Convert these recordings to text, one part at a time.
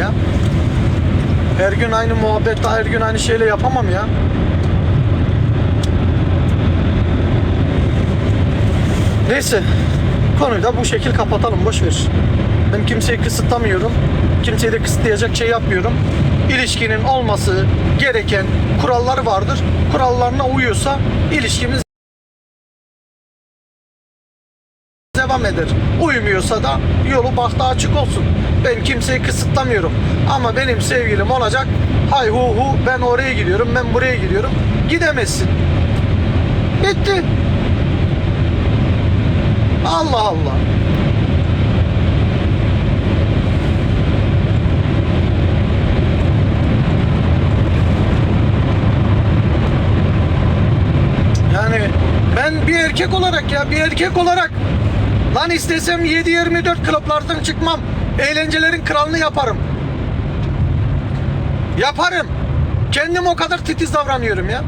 ya. Her gün aynı muhabbet, her gün aynı şeyle yapamam ya. Neyse. Konuyu da bu şekil kapatalım. Boş ver. Ben kimseyi kısıtlamıyorum. Kimseyi de kısıtlayacak şey yapmıyorum. İlişkinin olması gereken kuralları vardır. Kurallarına uyuyorsa ilişkimiz devam eder. Uymuyorsa da yolu bahtı açık olsun. Ben kimseyi kısıtlamıyorum. Ama benim sevgilim olacak. Hay hu hu ben oraya gidiyorum, ben buraya gidiyorum. Gidemezsin. Bitti. Allah Allah. Yani ben bir erkek olarak ya bir erkek olarak lan istesem 7-24 klaplardan çıkmam. Eğlencelerin kralını yaparım. Yaparım. Kendim o kadar titiz davranıyorum ya.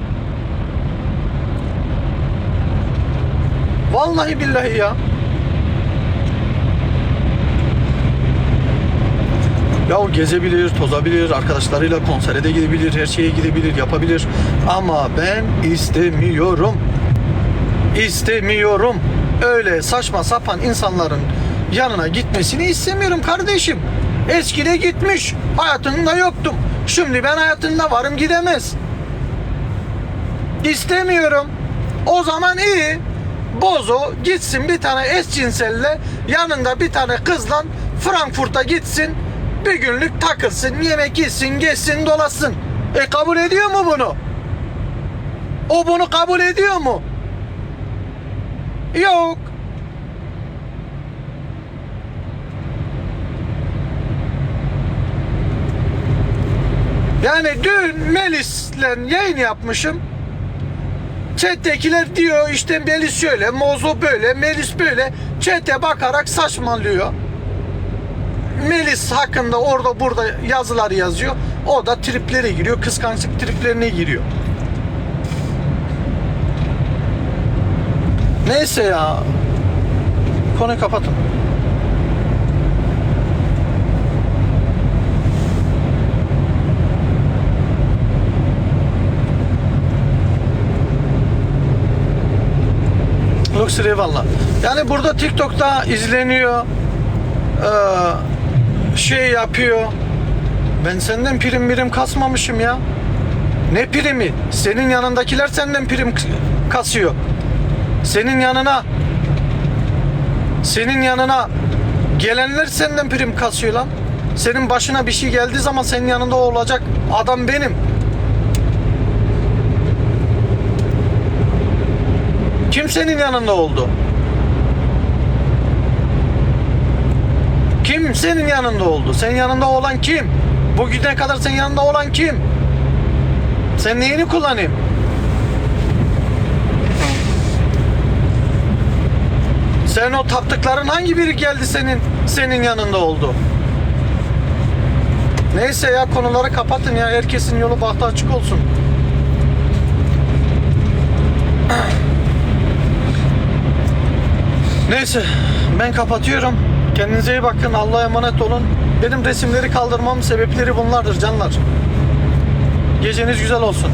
Vallahi billahi ya. Ya o gezebilir, tozabilir, arkadaşlarıyla konsere de gidebilir, her şeye gidebilir, yapabilir. Ama ben istemiyorum. İstemiyorum. Öyle saçma sapan insanların yanına gitmesini istemiyorum kardeşim. Eskide gitmiş. Hayatında yoktum. Şimdi ben hayatında varım gidemez. İstemiyorum. O zaman iyi. Bozo gitsin bir tane eşcinselle yanında bir tane kızla Frankfurt'a gitsin. Bir günlük takılsın, yemek yesin, gezsin, dolasın. E kabul ediyor mu bunu? O bunu kabul ediyor mu? Yok. Yani dün Melis'le yayın yapmışım. Chat'tekiler diyor işte Melis şöyle, Mozo böyle, Melis böyle. Chat'e bakarak saçmalıyor. Melis hakkında orada burada yazılar yazıyor. O da triplere giriyor. Kıskançlık triplerine giriyor. Neyse ya. Konuyu kapatın. Luxury eyvallah. Yani burada TikTok'ta izleniyor. Şey yapıyor. Ben senden prim birim kasmamışım ya. Ne primi? Senin yanındakiler senden prim kasıyor. Senin yanına senin yanına gelenler senden prim kasıyor lan. Senin başına bir şey geldiği zaman senin yanında olacak adam benim. Kim senin yanında oldu? Kim senin yanında oldu? Senin yanında olan kim? Bugüne kadar senin yanında olan kim? Sen neyini kullanayım? Sen o taptıkların hangi biri geldi senin senin yanında oldu? Neyse ya konuları kapatın ya herkesin yolu bahtı açık olsun. Neyse ben kapatıyorum. Kendinize iyi bakın. Allah'a emanet olun. Benim resimleri kaldırmamın sebepleri bunlardır canlar. Geceniz güzel olsun.